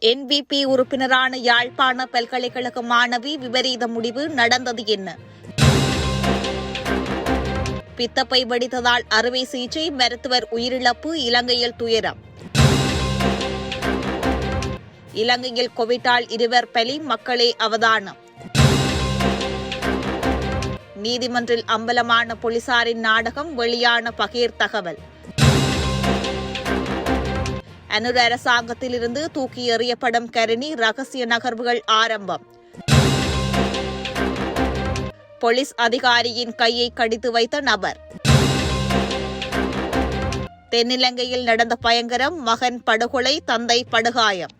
NPP உறுப்பினரான யாழ்ப்பாண பல்கலைக்கழக மாணவி விபரீத முடிவு நடந்தது என்ன? பித்தப்பை வெடித்ததால் அறுவை சிகிச்சை மருத்துவர் உயிரிழப்பு இலங்கையில் துயரம். இலங்கையில் கோவிட்டால் இருவர் பலி மக்களே அவதானம். நீதிமன்றில் அம்பலமான போலீசாரின் நாடகம் வெளியான பகீர் தகவல். அனுர அரசாங்கத்திலிருந்து தூக்கி எறியப்படும் கருணி ரகசிய நகர்வுகள் ஆரம்பம். போலீஸ் அதிகாரியின் கையை கடித்து வைத்த நபர். தென்னிலங்கையில் நடந்த பயங்கரம் மகன் படுகொலை தந்தை படுகாயம்.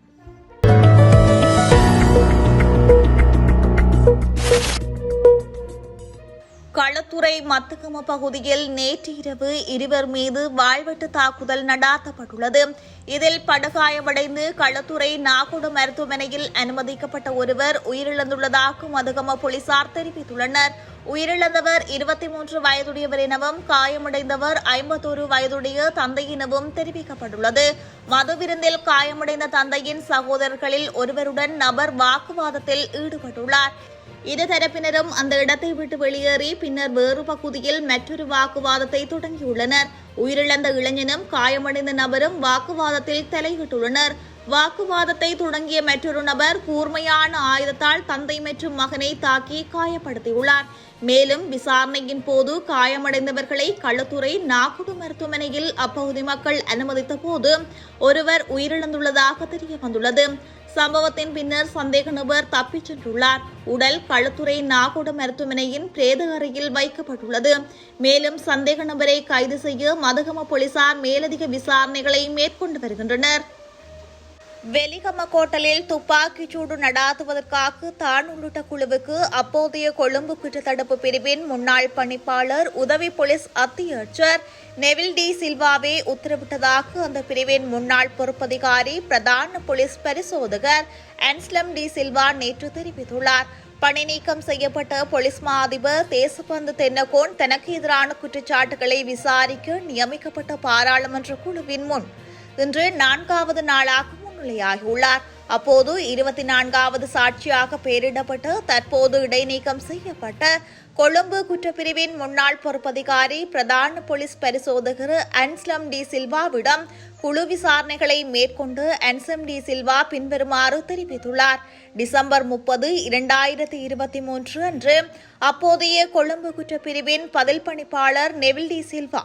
களத்துறை மத்துகம பகுதியில் நேற்று இரவு இருவர் மீது வாழ்வெட்டு தாக்குதல் நடாத்தப்பட்டுள்ளது. இதில் படுகாயமடைந்து களத்துறை நாகோடு மருத்துவமனையில் அனுமதிக்கப்பட்ட ஒருவர் உயிரிழந்துள்ளதாக மதுகம போலீசார் தெரிவித்துள்ளனர். உயிரிழந்தவர் இருபத்தி மூன்று வயதுடையவர் எனவும் காயமடைந்தவர் ஐம்பத்தோரு வயதுடைய தந்தை எனவும் தெரிவிக்கப்பட்டுள்ளது. மது விருந்தில் காயமடைந்த தந்தையின் சகோதரர்களில் ஒருவருடன் நபர் வாக்குவாதத்தில் ஈடுபட்டுள்ளார். இருதரப்பினரும் அந்த இடத்தை விட்டு வெளியேறி பின்னர் வேறு பகுதியில் மற்றொரு வாக்குவாதத்தை தொடங்கியுள்ளனர். உயிரிழந்த இளைஞனும் காயமடைந்த நபரும் வாக்குவாதத்தில் தலையிட்டுள்ளனர். வாக்குவாதத்தை தொடங்கிய மற்றொரு நபர் கூர்மையான ஆயுதத்தால் தந்தை மற்றும் மகனை தாக்கி காயப்படுத்தியுள்ளார். மேலும் விசாரணையின் போது காயமடைந்தவர்களை களத்துறை நாகுடு மருத்துவமனையில் அப்பகுதி மக்கள் அனுமதித்த போது ஒருவர் உயிரிழந்துள்ளதாக தெரிய வந்துள்ளது சம்பவத்தின் பின்னர் சந்தேக நபர் தப்பிச் சென்றுள்ளார். உடல் களுத்துறை நாகோட மருத்துவமனையின் பிரேத அறையில் வைக்கப்பட்டுள்ளது. மேலும் சந்தேக நபரை கைது செய்ய மதுகம போலீசார் மேலதிக விசாரணைகளை மேற்கொண்டு வருகின்றனர். வெலிகம கோட்டலில் துப்பாக்கிச் சூடு நடாத்துவதற்காக தான் உள்ளிட்ட குழுவுக்கு அப்போதைய கொழும்பு குற்றத்தடுப்பு பிரிவின் முன்னாள் பணிப்பாளர் உதவி போலீஸ் அத்தியட்சர் நெவில் டி சில்வாவே உத்தரவிட்டதாக அந்த பிரிவின் முன்னாள் பொறுப்பதிகாரி பிரதான போலீஸ் பரிசோதகர் அன்ஸ்லம் டி சில்வா நேற்று தெரிவித்துள்ளார். பணி நீக்கம் செய்யப்பட்ட போலீஸ் மா அதிபர் தேசபந்து தென்னகோன் தனக்கு எதிரான குற்றச்சாட்டுகளை விசாரிக்க நியமிக்கப்பட்ட பாராளுமன்ற குழுவின் முன். இன்று நான்காவது நாளாக உள்ளார் அப்போது இருபத்தி நான்காவது சாட்சியாக பெயரிடப்பட்டு தற்போது இடைநீக்கம் செய்யப்பட்ட கொழும்பு குற்றப்பிரிவின் முன்னாள் பொறுப்பதிகாரி பிரதான போலீஸ் பரிசோதகர் அன்ஸ்லம் டி சில்வாவிடம் குழு விசாரணைகளை மேற்கொண்டு அன்சம் டி சில்வா பின்வருமாறு தெரிவித்துள்ளார். டிசம்பர் முப்பது இரண்டாயிரத்தி இருபத்தி மூன்று அன்று அப்போதைய கொழும்பு குற்றப்பிரிவின் பதில் பணிப்பாளர் நெவில் டி சில்வா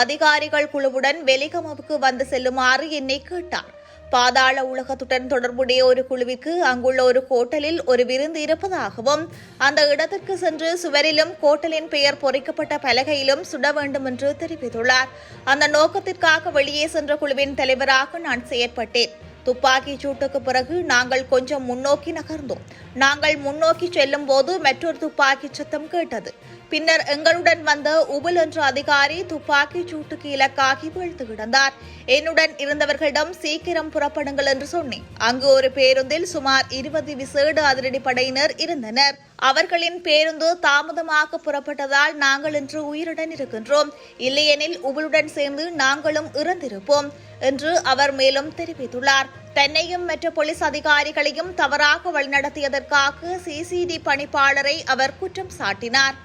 அதிகாரிகள் குழுவுடன் வெலிகமவுக்கு வந்து செல்லுமாறு என்னை கேட்டார். பாதாள உலகத்துடன் தொடர்புடைய ஒரு குழுவிற்கு அங்குள்ள ஒரு கோட்டலில் ஒரு விருந்து இருப்பதாகவும் அந்த இடத்திற்கு சென்று சுவரிலும் கோட்டலின் பெயர் பொறிக்கப்பட்ட பலகையிலும் சுட வேண்டும் என்று தெரிவித்துள்ளார். அந்த நோக்கத்திற்காக வெளியே சென்ற குழுவின் தலைவராக நான் செயற்பட்டேன். துப்பாக்கிச் சூட்டுக்கு பிறகு நாங்கள் கொஞ்சம் முன்னோக்கி நகர்ந்தோம். நாங்கள் முன்னோக்கி செல்லும் போது மற்றொரு துப்பாக்கி சத்தம் கேட்டது. பின்னர் எங்களுடன் வந்த உபுல் என்ற அதிகாரி துப்பாக்கி சூட்டுக்கு இலக்காகி வீழ்த்து கிடந்தார். என்னுடன் இருந்தவர்களிடம் சீக்கிரம் புறப்படுங்கள் என்று சொன்னேன். அங்கு ஒரு பேருந்தில் சுமார் இருபது விசேட அதிரடி படையினர் இருந்தனர். அவர்களின் பேருந்து தாமதமாக புறப்பட்டதால் நாங்கள் இன்று உயிருடன் இருக்கின்றோம். இல்லையெனில் உபுளுடன் சேர்ந்து நாங்களும் இறந்திருப்போம் என்று அவர் மேலும் தெரிவித்துள்ளார். தன்னையும் மற்ற போலீஸ் அதிகாரிகளையும் தவறாக வழிநடத்தியதற்காக சிசிடி பணிப்பாளரை அவர் குற்றம் சாட்டினார்.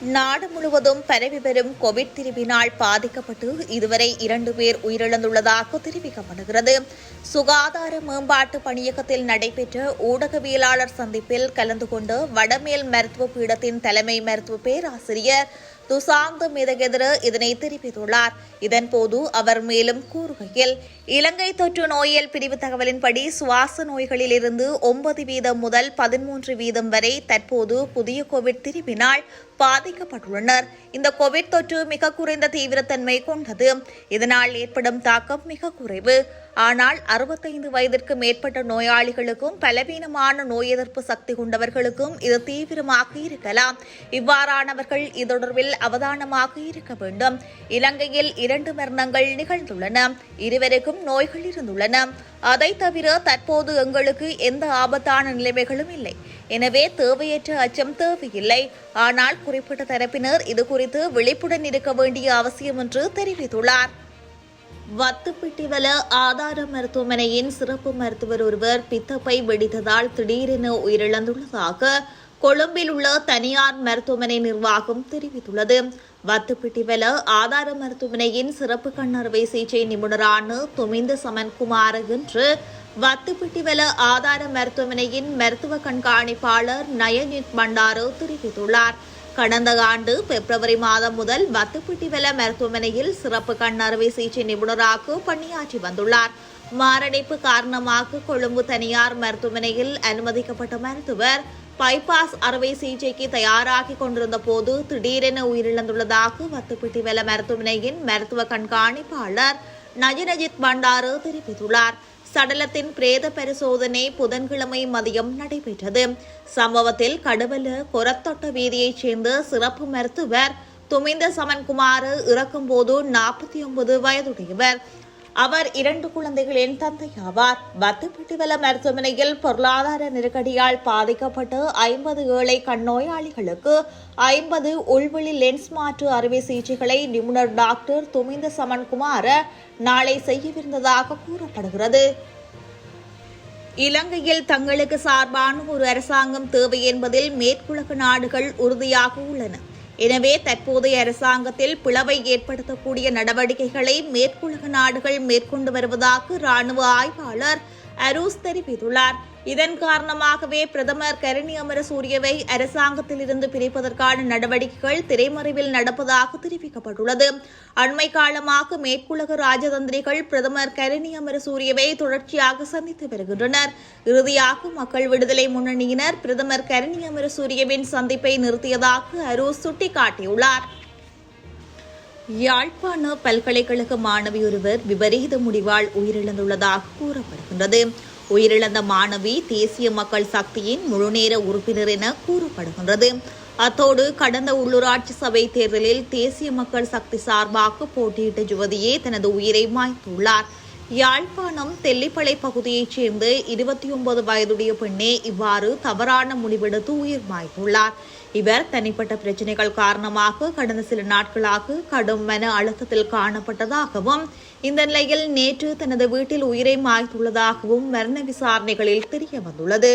நாடு முழுவதும் பரவி வரும் கோவிட் திரிவினால் பாதிக்கப்பட்டு இதுவரை இரண்டு பேர் உயிரிழந்துள்ளதாக தெரிவிக்கப்படுகிறது. சுகாதார மேம்பாட்டு பணியகத்தில் நடைபெற்ற ஊடகவியலாளர் சந்திப்பில் கலந்து கொண்டு வடமேல் மருத்துவ பீடத்தின் தலைமை மருத்துவ பேராசிரியர் துசாந்த மிதகெதிர இதனை தெரிவித்துள்ளார். இதன்போது அவர் மேலும் கூறுகையில் இலங்கை தொற்று நோயியல் பிரிவு தகவலின்படி சுவாச நோய்களில் இருந்து ஒன்பது வீதம் முதல் பதிமூன்று வீதம் வரை தற்போது புதிய கோவிட் திரும்பினால் பாதிக்கப்பட்டுள்ளனர். இந்த கோவிட் தொற்று மிக குறைந்த தீவிரத்தன்மை கொண்டது. இதனால் ஏற்படும் தாக்கம் மிக குறைவு. ஆனால் அறுபத்தைந்து வயதிற்கு மேற்பட்ட நோயாளிகளுக்கும் பலவீனமான நோய் எதிர்ப்பு சக்தி கொண்டவர்களுக்கும் இது தீவிரமாக இருக்கலாம். இவ்வாறானவர்கள் இது தொடர்பில் அவதானமாக இருக்க வேண்டும். இலங்கையில் இரண்டு மரணங்கள் நிகழ்ந்துள்ளன. இருவருக்கும் நோய்கள் இருந்துள்ளன. அதை தவிர தற்போது எங்களுக்கு எந்த ஆபத்தான நிலைமைகளும் இல்லை. எனவே தேவையற்ற அச்சம் தேவையில்லை. ஆனால் குறிப்பிட்ட தரப்பினர் இது குறித்து விழிப்புடன் இருக்க வேண்டிய அவசியம் என்று தெரிவித்துள்ளார். வத்துப்பிட்டிவல ஆதார மருத்துவமனையின் சிறப்பு மருத்துவர் ஒருவர் பித்தப்பை வெடித்ததால் திடீரென உயிரிழந்துள்ளதாக கொழும்பில் உள்ள தனியார் மருத்துவமனை நிர்வாகம் தெரிவித்துள்ளது. வத்துப்பிட்டிவல ஆதார மருத்துவமனையின் சிறப்பு கண்ணறுவை சிகிச்சை நிபுணரான துமிந்த சமன்குமார் என்று வத்துப்பிட்டிவல ஆதார மருத்துவமனையின் மருத்துவ கண்காணிப்பாளர் நயனித் பண்டாரு தெரிவித்துள்ளார். கடந்த ஆண்டு பிப்ரவரி மாதம் முதல் வத்துப்பிட்டிவெல மருத்துவமனையில் சிறப்பு கண் அறுவை சிகிச்சை நிபுணராக பணியாற்றி வந்துள்ளார். மாரடைப்பு காரணமாக கொழும்பு தனியார் மருத்துவமனையில் அனுமதிக்கப்பட்ட மருத்துவர் பைபாஸ் அறுவை சிகிச்சைக்கு தயாராகி கொண்டிருந்த போது திடீரென உயிரிழந்துள்ளதாக வத்துப்பிட்டிவெல மருத்துவமனையின் மருத்துவ கண்காணிப்பாளர் நஜினஜித் பண்டாரு தெரிவித்துள்ளார். சடலத்தின் பிரேத பரிசோதனை புதன்கிழமை மதியம் நடைபெற்றது. சம்பவத்தில் கடுவல கொரத்தொட்ட வீதியைச் சேர்ந்த சிறப்பு மருத்துவர் துமிந்த சமன்குமார் இறக்கும்போது நாற்பத்தி ஒன்பது வயதுடையவர். அவர் இரண்டு குழந்தைகளின் தந்தை ஆவார். வத்துப்பிட்டிவல மருத்துவமனையில் பொருளாதார நெருக்கடியால் பாதிக்கப்பட்டு ஐம்பது ஏழை கண்ணோயாளிகளுக்கு ஐம்பது உள்வெளி லென்ஸ் மாற்று அறுவை சிகிச்சைகளை நிபுணர் டாக்டர் துமிந்த சமன்குமார் நாளை செய்யவிருந்ததாக கூறப்படுகிறது. இலங்கையில் தங்களுக்கு சார்பான ஒரு அரசாங்கம் தேவை என்பதில் மேற்குலக நாடுகள் உறுதியாக உள்ளன. எனவே தற்போதைய அரசாங்கத்தில் பிளவை ஏற்படுத்தக்கூடிய நடவடிக்கைகளை மேற்குலக நாடுகள் மேற்கொண்டு வருவதாக ராணுவ ஆய்வாளர் அரூஸ் தெரிவித்துள்ளார். இதன் காரணமாகவே பிரதமர் கரணி அமரசூரியவை அரசாங்கத்திலிருந்து பிரிப்பதற்கான நடவடிக்கைகள் திரைமறைவில் நடப்பதாக தெரிவிக்கப்பட்டுள்ளது. அண்மை காலமாக மேற்குலக ராஜதந்திரிகள் பிரதமர் கரணி அமரசூரியவை தொடர்ச்சியாக சந்தித்து வருகின்றனர். இறுதியாக மக்கள் விடுதலை முன்னணியினர் பிரதமர் கரணி அமரசூரியவின் சந்திப்பை நிறுத்தியதாக அரூஸ் சுட்டிக்காட்டியுள்ளார். யாழ்ப்பாண பல்கலைக்கழக மாணவி ஒருவர் விபரீத முடிவால் உயிரிழந்துள்ளதாக கூறப்படுகின்றது. உயிரிழந்த மாணவி தேசிய மக்கள் சக்தியின் முழுநேர உறுப்பினர் என கூறப்படுகின்றது. அத்தோடு கடந்த உள்ளூராட்சி சபை தேர்தலில் தேசிய மக்கள் சக்தி சார்பாக போட்டியிட்ட யுவதியே தனது உயிரை மாய்த்துள்ளார். யாழ்ப்பாணம் தெல்லிப்பளை பகுதியைச் சேர்ந்த இருபத்தி ஒன்பது வயதுடைய பெண்ணே இவ்வாறு தவறான முடிவெடுத்து உயிர் மாய்த்துள்ளார். இவர் தனிப்பட்ட பிரச்சினைகள் காரணமாக கடந்த சில நாட்களாக கடும் மன அழுத்தத்தில் காணப்பட்டதாகவும் இந்த நிலையில் நேற்று தனது வீட்டில் உயிரை மாய்த்துள்ளதாகவும் மரண விசாரணைகளில் தெரிய வந்துள்ளது.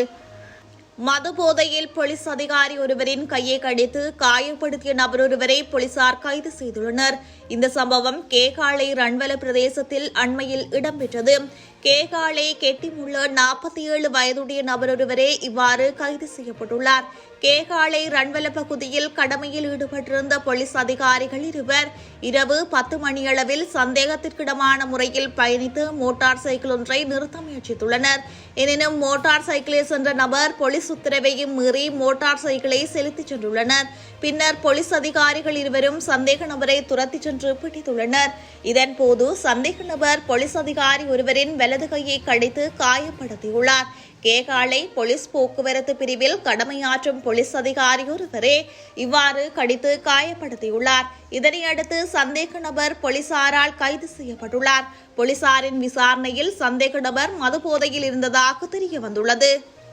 மது போதையில் போலீஸ் அதிகாரி ஒருவரின் கையை கடித்து காயப்படுத்திய நபர் ஒருவரை போலீசார் கைது செய்துள்ளனர். இந்த சம்பவம் கேகாலை ரன்வல பிரதேசத்தில் அண்மையில் இடம்பெற்றது. கேகாலை கெட்டிமுள்ள நாற்பத்தி ஏழு வயதுடைய நபர் ஒருவரே இவ்வாறு கைது செய்யப்பட்டுள்ளார். கேகாலை ரன்வல பகுதியில் கடமையில் ஈடுபட்டிருந்த போலீஸ் அதிகாரிகள் இருவர் இரவு பத்து மணியளவில் சந்தேகத்திற்கிடமான முறையில் பயணித்து மோட்டார் சைக்கிள் ஒன்றை நிறுத்த முயற்சித்துள்ளனர். எனினும் மோட்டார் சைக்கிளில் சென்ற நபர் போலீஸ் உத்தரவையும் மீறி மோட்டார் சைக்கிளை செலுத்திச் சென்றுள்ளனர். பின்னர் போலீஸ் அதிகாரிகள் இருவரும் சந்தேக நபரை துரத்திச் சென்று பிடித்துள்ளனர். இதன்போது சந்தேக நபர் போலீஸ் அதிகாரி ஒருவரின் வலது கையை கடித்து காயப்படுத்தியுள்ளார். கேகாலை போலீஸ் போக்குவரத்து பிரிவில் கடமையாற்றும் போலீஸ் அதிகாரி ஒருவரே இவ்வாறு கடித்து காயப்படுத்தியுள்ளார். இதனையடுத்து சந்தேக நபர் போலீசாரால் கைது செய்யப்பட்டுள்ளார். போலீசாரின் விசாரணையில் சந்தேக நபர் மது போதையில் இருந்ததாக தெரிய வந்துள்ளது